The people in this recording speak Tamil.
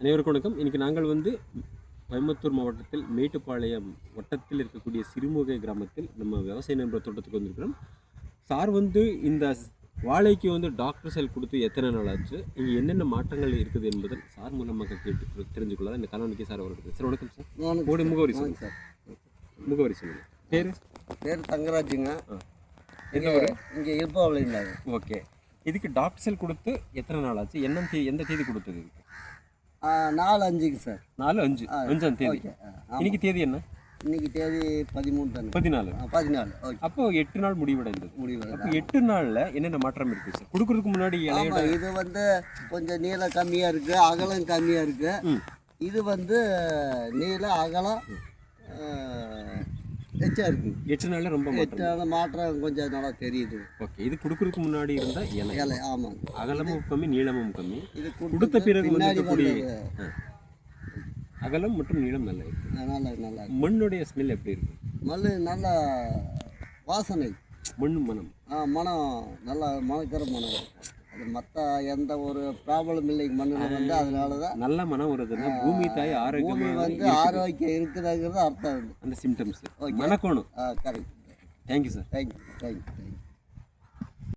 அனைவருக்கும் வணக்கம். இன்னைக்கு நாங்கள் வந்து கோயம்புத்தூர் மாவட்டத்தில் மேட்டுப்பாளையம் வட்டத்தில் இருக்கக்கூடிய சிறுமுகை கிராமத்தில் நம்ம விவசாய நண்பர் தோட்டத்துக்கு வந்திருக்கிறோம். சார் வந்து இந்த வாழைக்கு வந்து டாக்டர் செல் கொடுத்து எத்தனை நாள் ஆச்சு? இங்கே என்னென்ன மாற்றங்கள் இருக்குது என்பதை சார் மூலமாக கேட்டு தெரிஞ்சுக்கொள்ள இந்த கலாநிதி சார் அவர்களுக்கு சார் வணக்கம் சார். உங்களுடைய முகவரி சொல்லுங்கள் சார். முகவரி சொல்லுங்கள் பேர்? பேர் தங்கராஜுங்க. ஆ. இங்கே இங்கே இருப்பாவளிந்தாங்க ஓகே. இதுக்கு டாக்டர் செல் கொடுத்து எத்தனை நாள் ஆச்சு? என்ன தேதி எந்த தேதி கொடுத்தது இதுக்கு? நாலு அஞ்சுங்க சார். நாலு அஞ்சு. அஞ்சாம் தேதி. இன்னைக்கு தேதி என்ன? இன்னைக்கு தேதி பதிமூணு தானே. பதினாலு. பதினாலு. ஓகே. அப்போ எட்டு நாள் முடிவடைந்தது. முடிவு அப்போ எட்டு நாள்ல என்னென்ன மாற்றம் இருக்கு சார்? கொடுக்கறதுக்கு முன்னாடி இது வந்து கொஞ்சம் நீளம் கம்மியாக இருக்குது அகலம் கம்மியாக இருக்குது ம். இது வந்து நீளம் அகலம் எச்சா இருக்குது எட்டு நாள்ல ரொம்ப மாற்றம். எட்டான மாற்றம் கொஞ்சம் நல்லா தெரியுது. ஓகே இது கொடுக்கறதுக்கு முன்னாடி இருந்த இலை. இலை ஆமாங்க அகலமும் கம்மி நீளமும் கம்மி. இது கொடுத்த பிறகு வந்து. அகலம் மற்றும் நீளம் நல்லா இருக்கு. நல்லா நல்லா இருக்கு. மண்ணுடைய ஸ்மெல் எப்படி இருக்கு? மல்லு நல்ல வாசனை. மண் மனம் ஆ, மனம் நல்லா மணக்கிற மனம் அது மற்ற எந்த ஒரு ப்ராப்ளம் இல்லைங்க மண்ணில் வந்து அதனால தான் நல்ல மனம் வருதுன்னா பூமி தாய் ஆரோக்கியமா வந்து ஆரோக்கியம் இருக்குதாங்கிறது அர்த்தம் அந்த symptoms Okay. மணக்கணும் correct thank you sir thank you thank you thank you